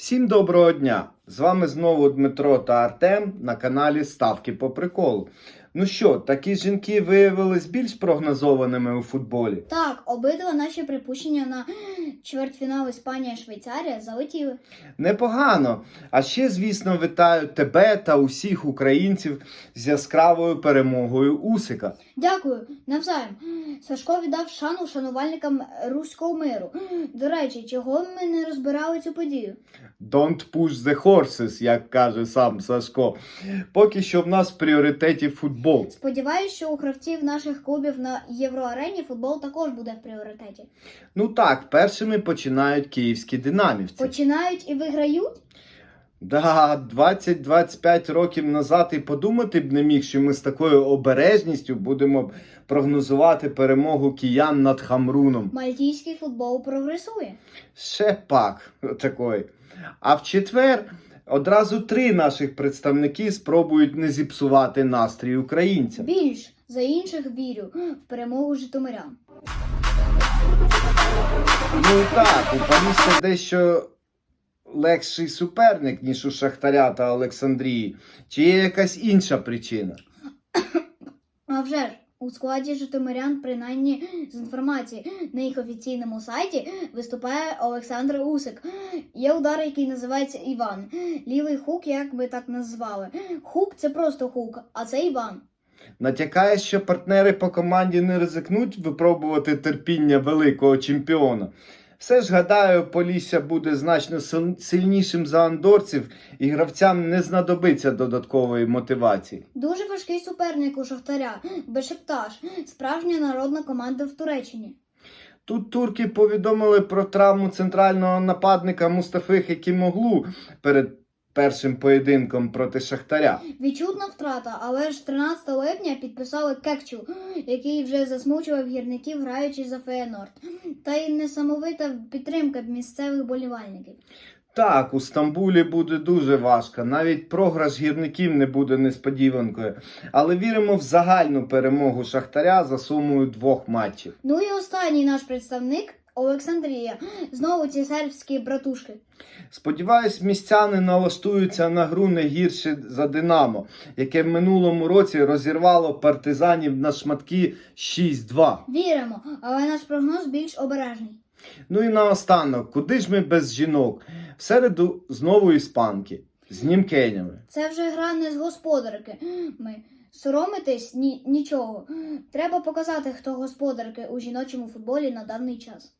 Всім доброго дня! З вами знову Дмитро та Артем на каналі Ставки по приколу. Ну що, такі жінки виявились більш прогнозованими у футболі? Так, обидва наші припущення на чвертьфінал Іспанія-Швейцарія залетіли. Непогано. А ще, звісно, вітаю тебе та усіх українців з яскравою перемогою Усика. Дякую, навзаєм. Сашко віддав шану шанувальникам руського миру. До речі, чого ми не розбирали цю подію? Don't push the horses, як каже сам Сашко. Поки що в нас в пріоритеті футбол. Сподіваюсь, що у гравців наших клубів на євроарені футбол також буде в пріоритеті. Ну так, першими починають київські динамівці. Починають і виграють? Да, 20-25 років назад і подумати б не міг, що ми з такою обережністю будемо прогнозувати перемогу киян над Хамруном. Мальтійський футбол прогресує. Ще пак такої. А в четвер одразу три наших представники спробують не зіпсувати настрій українцям. Більш за інших вірю в перемогу Житомирян. Ну так, у Полісся дещо легший суперник, ніж у Шахтаря та Олександрії. Чи є якась інша причина? А вже ж, у складі Житомирян, принаймні з інформації на їх офіційному сайті, виступає Олександр Усик. Є удар, який називається Іван. Лівий хук, як би так назвали. Хук це просто хук, а це Іван. Натякає, що партнери по команді не ризикнуть випробувати терпіння великого чемпіона. Все ж гадаю, Полісся буде значно сильнішим за андорців, і гравцям не знадобиться додаткової мотивації. Дуже важкий суперник у Шахтаря, Бешикташ, справжня народна команда в Туреччині. Тут турки повідомили про травму центрального нападника Мустафи Хекімоглу перед першим поєдинком проти Шахтаря. Відчутна втрата, але ж 13 липня підписали Кекчу, який вже засмучував гірників, граючи за Феєнорд. Та й несамовита підтримка місцевих болівальників. Так, у Стамбулі буде дуже важко. Навіть програш гірників не буде несподіванкою. Але віримо в загальну перемогу Шахтаря за сумою двох матчів. Ну і останній наш представник Олександрія. Знову ці сербські братушки. Сподіваюсь, містяни налаштуються на гру не гірше за Динамо, яке в минулому році розірвало партизанів на шматки 6-2. Віримо, але наш прогноз більш обережний. Ну і наостанок, куди ж ми без жінок? В середу знову іспанки з німкенями. Це вже гра не з господарки. Ми соромитись ні, нічого. Треба показати, хто господарки у жіночому футболі на даний час.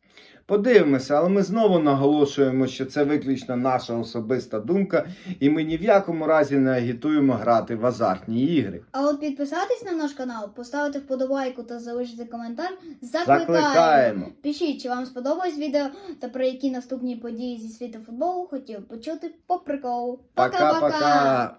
Подивимося, але ми знову наголошуємо, що це виключно наша особиста думка, і ми ні в якому разі не агітуємо грати в азартні ігри. А от підписатись на наш канал, поставити вподобайку та залишити коментар закликаємо. Закликаємо. Пишіть, чи вам сподобалось відео та про які наступні події зі світу футболу хотів почути по приколу. Пока-пока.